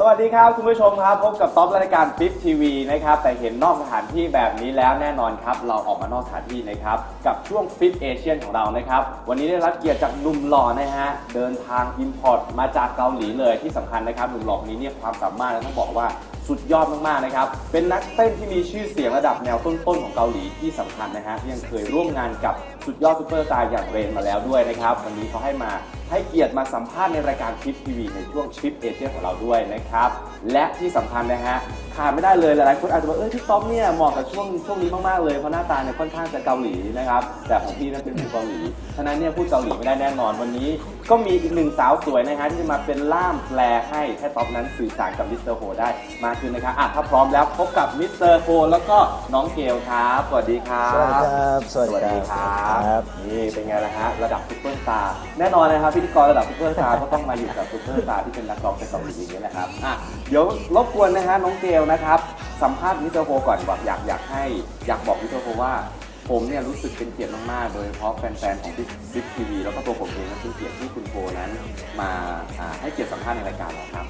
สวัสดีครับคุณผู้ชมครับ พบกับท็อปรายการฟิปทีวีนะครับแต่เห็นนอกสถานที่แบบนี้แล้วแน่นอนครับ เราออกมานอกสถานที่นะครับ กับช่วงฟิตเอเชียนของเรานะครับ วันนี้ได้รับเกียรติจากหนุ่มหล่อนะฮะ เดินทางอินพอร์ตมาจากเกาหลีเลยที่สำคัญนะครับหนุ่มหล่อคนนี้เนี่ยความสามารถต้องบอกว่า สุดยอดมากๆนะครับ เป็นนักเต้นที่มีชื่อเสียงระดับแนวต้นๆของเกาหลีที่สำคัญนะฮะยังเคยร่วมงานกับสุดยอดซูเปอร์สตาร์อย่างเรนมาแล้วด้วยนะครับ วันนี้เขาให้มาให้เกียรติมาสัมภาษณ์ในรายการคลิปทีวีในช่วงคลิปเอเชียของเราด้วยนะครับ และที่สำคัญนะฮะขาดไม่ได้เลยหลายๆคนอาจจะบอกเออพี่ต๊อปเนี่ยเหมาะกับช่วงช่วงนี้มากๆเลยเพราะหน้าตาเนี่ยค่อนข้างจะเกาหลีนะครับแต่ของพี่นั้นเป็นผู้เกาหลีฉะนั้นเนี่ยพูดเกาหลีไม่ได้แน่นอนวันนี้ ก็มีอีกหนึ่งสาวสวยนะฮะที่จะมาเป็นล่ามแปลให้ให้ต๊อปนั้นสื่อสารกับมิสเตอร์โฮได้มากขึ้นนะครับถ้าพร้อมแล้วพบกับมิสเตอร์โฟแล้วก็น้องเกลครับสวัสดีครับสวัสดีครับสวัสดีครับนี่เป็นไงล่ะฮะระดับซุปเปอร์สตาร์แน่นอนนะครับพิธีกรระดับซุปเปอร์สตาร์ก็ต้องมาอยู่กับซุปเปอร์สตาร์ที่เป็นนักร้องเป็นเกาหลีอย่างนี้แหละครับเดี๋ยวรบกวนนะฮะน้องเกลนะครับสัมภาษณ์มิสเตอร์โฟก่อนบอกอยากอยากให้อยากบอกมิสเตอร์โฟว่าผมเนี่ยรู้สึกเป็นเกียรติมากๆ โดยเฉพาะแฟนๆ ของบิ๊กทีวีแล้วก็ตัวผมเองก็เป็นเกียรติที่คุณโฟนั้นมาให้เกียรติสัมภาษณ์ในรายการเราครับ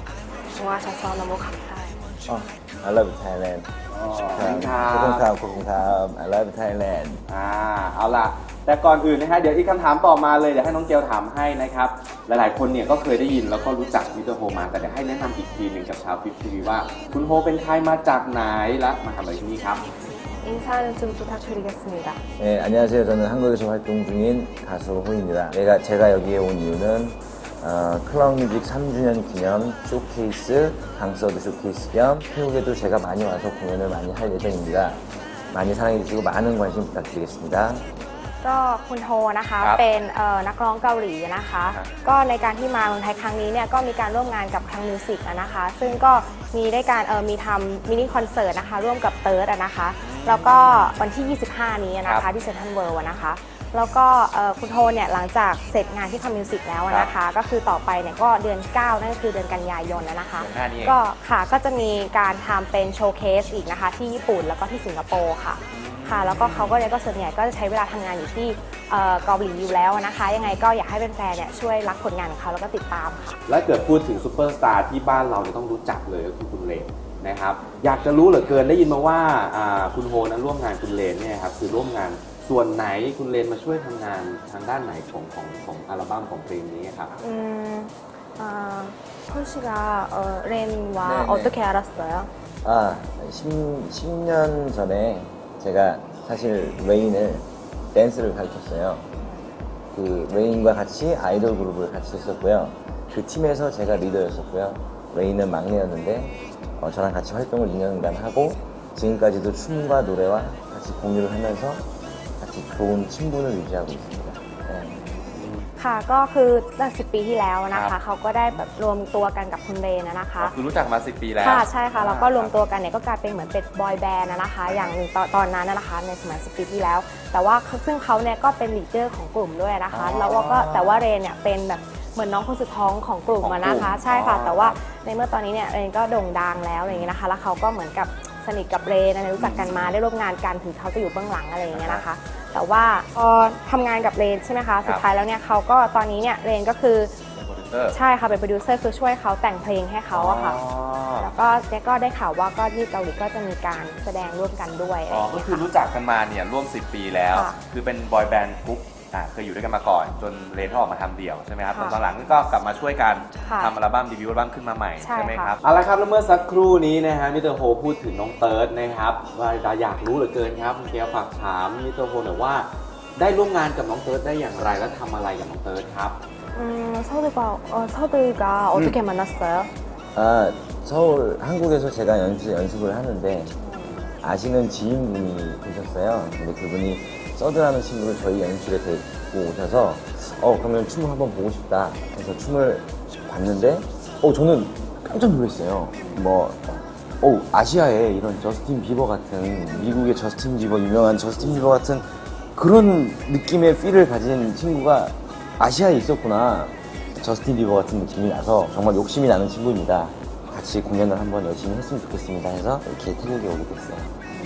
ชัว่าชัดซ้อนละมุกค่ะ 요. 어, I love Thailand. อ๋อขอบคุณครั ขอบคุณครับ บ ขอบคุณครับ I love Thailand. อ่าเอาล่ะ แต่ก่อนอื่นนะฮะเดี๋ยวอีกคำถามต่อมาเลยเดี๋ยวให้น้องเกลถามให้นะครับ หลายๆ คนเนี่ยก็เคยได้ยินแล้วก็รู้จักมิสเตอร์โฮมา แต่เดี๋ยวให้แนะนำอีกทีหนึ่งกับชาวฟิปทีวีว่า คุณโฮเป็นใครมาจากไหนและมาทำอะไรที่นี่ครับ 인사는 좀 부탁드리겠습니다. 네, 안녕하세요. 저는 한국에서 활동 중인 가수 호입니다. 내가 제가 여기에 온 이유는 어, 클럽뮤직 3주년 기념 쇼케이스, 강서드 쇼케이스 겸 태국에도 제가 많이 와서 공연을 많이 할 예정입니다. 많이 사랑해주시고 많은 관심 부탁드리겠습니다. ก็คุณโทนะคะ ครับ เป็นเอ่อนักร้องเกาหลีนะคะ ครับ ก็ในการที่มาเมืองไทยครั้งนี้เนี่ยก็มีการร่วมงานกับทางมิวสิกนะคะ ซึ่งก็มีได้การเอ่อมีทำมินิคอนเสิร์ตนะคะ ร่วมกับเติร์ดนะคะ แล้วก็วันที่ 25 นี้นะครัคะบที่เซ็นทรัลเวิลด์นะคะ แล้วก็เอ่อคุณโทเนี่ยหลังจากเสร็จงานที่ทำมิวสิกแล้วนะคะก็คือต่อไปเนี่ยก็เดือน 9 นั่นก็คือเดือนกันยายนนะคะ เดือนหน้านี่เอง ก็ค่ะก็จะมีการทำเป็นโชว์เคสอีกนะคะ ที่ญี่ปุ่นแล้วก็ที่สิงคโปร์ค่ะ ค่ะแล้วก็เขาก็เนี่ยก็ส่วนใหญ่ก็จะใช้เวลาทำงานอยู่ที่เอ่อเกาหลีอยู่แล้วนะคะ ยังไงก็อยากให้แฟนๆเนี่ยช่วยรักผลงานของเขาแล้วก็ติดตามค่ะ และเกิดพูดถึงซูเปอร์สตาร์ที่บ้านเราจะต้องรู้จักเลยก็คือคุณเลน นะครับ อยากจะรู้เหลือเกินได้ยินมาว่าอ่าคุณโฮนั้นร่วมงานคุณเลนเนี่ยครับคือร่วมงานส่วนไหนคุณเลนมาช่วยทำงานทางด้านไหนของของของอัลบั้มของเพลงนี้ครับ 음, 아, 펄 씨가 어, 렌과 네네. 어떻게 알았어요? 아, 10, 10년 전에 제가 사실 레인을 댄스를 가르쳤어요. 그 레인과 같이 아이돌 그룹을 같이 했었고요. 그 팀에서 제가 리더였었고요. 레인은 막내였는데 어, 저랑 같이 활동을 2년간 하고 지금까지도 춤과 노래와 같이 공유를 하면서 같이 좋은 친분을 유지하고 있습니다. 네. ค่ะก็คือตั้งสิปีที่แล้วนะ ครั คะ บ เขาก็ได้แบบรวมตัวกันกับคุณเรนนะนะคะ คือรู้จักมา 10 ปีแล้ว ค่ะใช่ค่ะแล้วก็รวมตัวกันเนี่ยก็กลายเป็นเหมือนเป็นบอยแบนด์นะคะ อย่างหนึ่งตอนตอนนั้นนะคะในสมัยสิปีที่แล้ว แต่ว่าซึ่งเขาเนี่ยก็เป็นลีดเดอร์ของกลุ่มด้วยนะคะ อ๋อ แล้วก็แต่ว่าเรนเนี่ยเป็นแบบ เหมือนน้องคนสุดท้องของกลุ่มอะนะคะของกลุ่มใช่ค่ะ อ๋อ แต่ว่าในเมื่อตอนนี้เนี่ยเรนก็โด่งดังแล้วอะไรอย่างเงี้ยนะคะ แล้วเขาก็เหมือนกับสนิทกับเรนอะไรรู้จักกันมาได้ร่วมงานกันถึงเขาจะอยู่เบื้องหลังอะไรอย่างเงี้ยนะคะ แต่ว่าพอทำงานกับเรนใช่ไหมคะ สุดท้ายแล้วเนี่ยเขาก็ตอนนี้เนี่ยเรนก็คือเป็นโปรดิวเซอร์ใช่ค่ะเป็นโปรดิวเซอร์คือช่วยเขาแต่งเพลงให้เขาอะค่ะอ๋อแล้วก็เจ๊ก็ได้ข่าวว่าก็ที่เกาหลีก็จะมีการแสดงร่วมกันด้วยอะไรอ๋ออย่างก็เงี้ยคือค่ะ รู้จักกันมาเนี่ยร่วม 10 ปีแล้ว ค่ะ คือเป็นบอยแบนด์กรุ๊ปอ่ะเคยอยู่ด้วยกันมาก่อน จนเรนเขาออกมาทำเดี่ยวใช่ไหมครับ ค่ะ ตอนหลังก็กลับมาช่วยกัน ค่ะ ทำอัลบั้มดีบิวต์อัลบั้มขึ้นมาใหม่ ใช่ ไหม ค่ะ ครับเอาละครับแล้วเมื่อสักครู่นี้นะฮะมิสเตอร์โฮพูดถึงน้องเติร์ดนะครับว่าเราอยากรู้เหลือเกินครับคุณเกียวฝากถามมิสเตอร์โฮหน่อยว่า ได้ร่วมงานกับน้องเติร์ดได้อย่างไรและทำอะไรกับน้องเติร์ดครับ อืม서두가 어, 서두가 어떻게 만났어요? 아, 서울, 한국에서 제가 연습, 연습을 하는데 아시는 지인분이 계셨어요. 근데 그분이 서드라는 친구를 저희 연출에 데리고 오셔서 어, 그러면 춤을 한번 보고 싶다 해서 춤을 봤는데 어, 저는 깜짝 놀랐어요. 뭐, 어, 아시아에 이런 저스틴 비버 같은 미국의 저스틴 비버, 유명한 저스틴 비버 같은 그런 느낌의 필을 가진 친구가 아시아에 있었구나. 저스틴 비버 같은 느낌이 나서 정말 욕심이 나는 친구입니다. 같이 공연을 한번 열심히 했으면 좋겠습니다 해서 이렇게 태국에 오게 됐어요.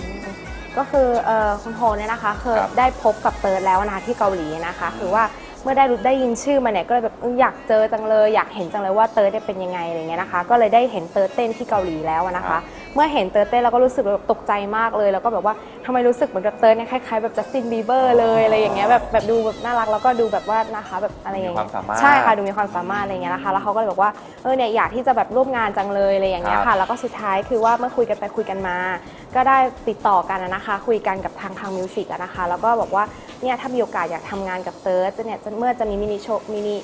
ก็คือเอ่อคุณโฮเนี่ยนะคะเคยครับ ได้พบกับเติร์ดแล้วนะคะที่เกาหลีนะคะคือว่าเมื่อได้รู้ได้ยินชื่อมาเนี่ยก็เลยแบบเอออยากเจอจังเลยอยากเห็นจังเลยว่าเติร์ดเนี่ยเป็นยังไงอะไรเงี้ยนะคะ ก็เลยได้เห็นเติร์ดเต้นที่เกาหลีแล้วอะนะครัคะบ เมื่อเห็นเติร์ดเต้นเราก็รู้สึกแบบตกใจมากเลย แล้วก็แบบว่าทำไมรู้สึกเหมือนกับเติร์ดเนี่ยคล้ายๆแบบจัสตินบีเบอร์เลยอะไรอย่างเงี้ยแบบแบบดูแบบน่ารักแล้วก็ดูแบบว่านะคะแบบอะไรอย่างมีคเงี้วามสามารถใช่ค่ะดูมีความสามารถอะไรเงี้ยนะคะ แล้วเขาก็เลยบอกว่าเออเนี่ยอยากที่จะแบบร่วมงานจังเลยอะไรอย่างเงี้ยครัค่ะบแล้วก็สุดท้ายคือว่าเมื่อคุยกันไปคุยกันมา ก็ได้ติดต่อกันอะนะคะ คุยกันกับทางทางมิวสิกอะนะคะแล้วก็บอกว่าเนี่ยถ้ามีโอกาสอยากทำงานกับเติร์ดจะเนี่ยจะเมื่อจะมีมินิโชว์มินิ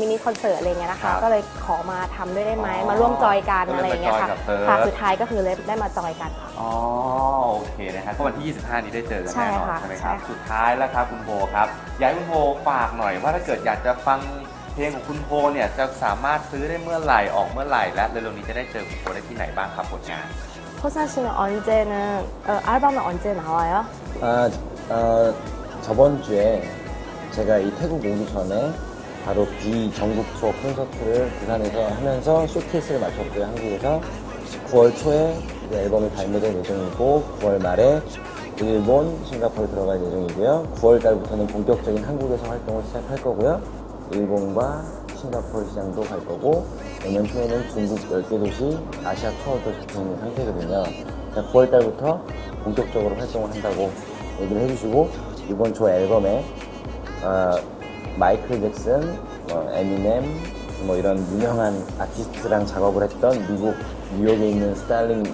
มินิคอนเสิร์ตอะไรเงี้ยนะ ครั คะ บ ก็เลยขอมาทำด้วยได้ไหม อ๋อ มาร่วมจอยกัน ก็เลย อะไรอย่างเงี้ยค่ะ มาจอยกับเติร์ด ค่ะสุดท้ายก็คือเลยได้มาจอยกันค่ะ อ๋อโอเคนะครับก็วันที่ 25 นี้ได้เจอกัน ใช่ แน่นอน ค่ะ ใช่ไหมค ใช่ รับ ค่ะ สุดท้ายแล้วครับคุณโพครับอยากให้คุณโพฝากหน่อยว่าถ้าเกิดอยากจะฟังเพลงของคุณโพเนี่ยจะสามารถซื้อได้เมื่อไหร่ออกเมื่อไหร่และเร็วๆนี้จะได้เจอคุณโพได้ที่ไหนบ้างครับผลงาน 호사 씨는 언제는 어, 알바는 언제 나와요? 아, 어, 저번 주에 제가 이 태국 오기 전에 바로 B 전국 투어 콘서트를 부산에서 하면서 쇼케이스를 마쳤고요, 한국에서. 9월 초에 앨범이 발매될 예정이고, 9월 말에 일본, 싱가포르 들어갈 예정이고요. 9월 달부터는 본격적인 한국에서 활동을 시작할 거고요. 일본과 싱가포르 시장도 갈 거고, 내년 초에는 중국 10개 도시 아시아 투어도 있는 상태거든요. 9월 달부터 본격적으로 활동을 한다고 얘기를 해주시고 이번 초 앨범에 어, 마이클 잭슨, 뭐 에미넴 뭐 이런 유명한 아티스트랑 작업을 했던 미국 뉴욕에 있는 스타일링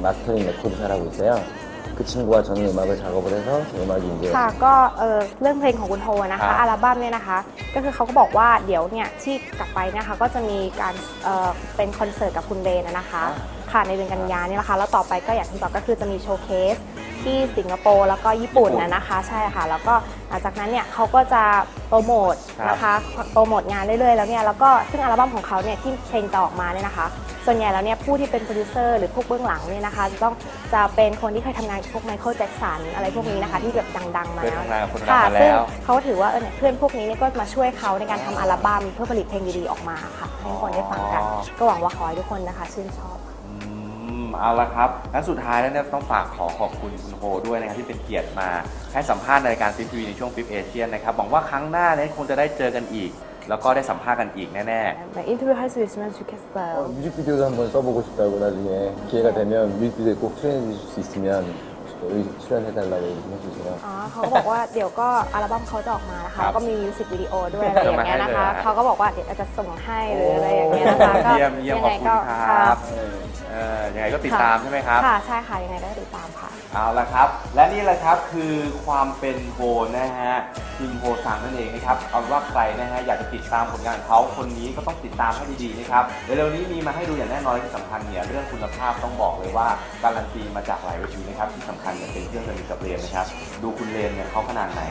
마스터링 레코드사라고 있어요. 그 친구와 저는 음악을 작업을 해서 제 음악이 이제 ค่ะก็เอ่อเรื่องเพลงของคุณโทนะ ครั คะ บ อัลบั้มเนี่ยนะคะ ก็คือเขาก็บอกว่าเดี๋ยวเนี่ยที่กลับไปเนะคะก็จะมีการเอ่อเป็นคอนเสิร์ตกับคุณเรนนะคะ ค่ะในเดือนกันยาเนี่ยนะคะแล้วต่อไปก็อย่างที่บอกก็คือจะมีโชว์เคส ที่สิงคโปร์แล้วก็ญี่ปุ่นนะนะคะ ใช่ค่ะ แล้วก็หลังจากนั้นเนี่ยเขาก็จะโปรโมทนะคะโปรโมทงานเรื่อยๆแล้วเนี่ยแล้วก็ซึ่งอัลบั้มของเขาเนี่ยที่เพลงจะออกมาเนี่ยนะคะ ส่วนใหญ่แล้วเนี่ยผู้ที่เป็นโปรดิวเซอร์หรือพวกเบื้องหลังเนี่ยนะคะจะต้องจะเป็นคนที่เคยทำงานกับพวกไมเคิลแจ็คสันอะไรพวกนี้นะคะที่แบบดังๆมาเคยแล้ว ทำงานกับคนดังค่ะมาซึ่งแล้วเขาถือว่าเออเนี่ยเพื่อนพวกนี้เนี่ยก็มาช่วยเขาในการทำอัลบั้มเพื่อผลิตเพลงดีๆออกมาค่ะ ให้ทุกคนได้ฟังกัน อ๋อ ก็หวังว่าขอให้ทุกคนนะคะ ชื่นชอบอืม เอาละครับและสุดท้ายแล้วเนี่ยต้องฝากขอขอบคุณคุณโฮด้วยนะครับที่เป็นเกียรติมาให้สัมภาษณ์ในรายการฟิปทีวีในช่วงฟิปเอเชียนะครับหวังว่าครั้งหน้าเนี่ยคงจะได้เจอกันอีก แล้วก็ได้สัมภาษณ์กันอีกแน่ 네, 인터뷰할 수 있으면 좋겠어 요. 어, 뮤직비디오도 한번 써보고 싶다고 나중에 기회가 되면 뮤직비디오에 꼭 출연해 주실 수 있으면 여기 출연해달라고 얘기해주세 요. อ๋อเขาก็บอกว่า เดี๋ยวก็อัลบั้มเขาจะออกมานะคะก็มีมิวสิกวิดีโอด้วยอะไรอย่างเงี้ยนะคะเขาก็บอกว่าเดี๋ยวอาจจะส่งให้หรืออะไรอย่างเงี้ยนะคะก็ยี่ยมเยี่ครับ เออยังไงก็ติดตามใช่ไหมครับ ค่ะ ใช่ค่ะ ยังไงก็ติดตามค่ะ เอาละครับ และนี่แหละครับคือความเป็นโฮนะฮะคิงโฮซังนั่นเองนะครับเอาเป็นว่าใครนะฮะอยากจะติดตามผลงานของเขาคนนี้ก็ต้องติดตามให้ดีๆนะครับเร็วๆนี้มีมาให้ดูอย่างแน่นอนและที่สำคัญเนี่ยเรื่องคุณภาพต้องบอกเลยว่าการันตีมาจากหลายเวทีนะครับที่สำคัญเนี่ยเป็นเครื่องสนิทกับเรียนนะครับดูคุณเรนเนี่ยเขาขนาดไหน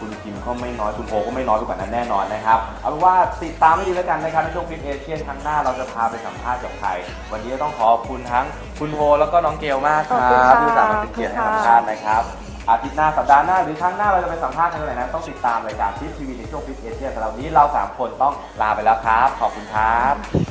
คุณคิมก็ไม่น้อยคุณโฮก็ไม่น้อยไปกว่านั้นแน่นอนนะครับเอาเป็นว่าติดตามให้ดีแล้วกันนะครับในช่วงฟิตเอเชียนครั้งหน้าเราจะพาไปสัมภาษณ์กับใครวันนี้ก็ต้องขอบคุณทั้งคุณโฮแล้วก็น้องเกลมากคขอบรัคุณค่ะบที่อุตส่าห์มาเป็นเกียรติให้สัมภาษณ์นะครับ อาทิตย์หน้าสัปดาห์หน้าหรือครั้งหน้าเราจะไปสัมภาษณ์กันที่ไหนนั้นต้องติดตามรายการฟิตทีวีในช่วงฟิตเอเชียสำหรับวันนี้เราสามคนต้องลาไปแล้วครับ ขอบคุณครับ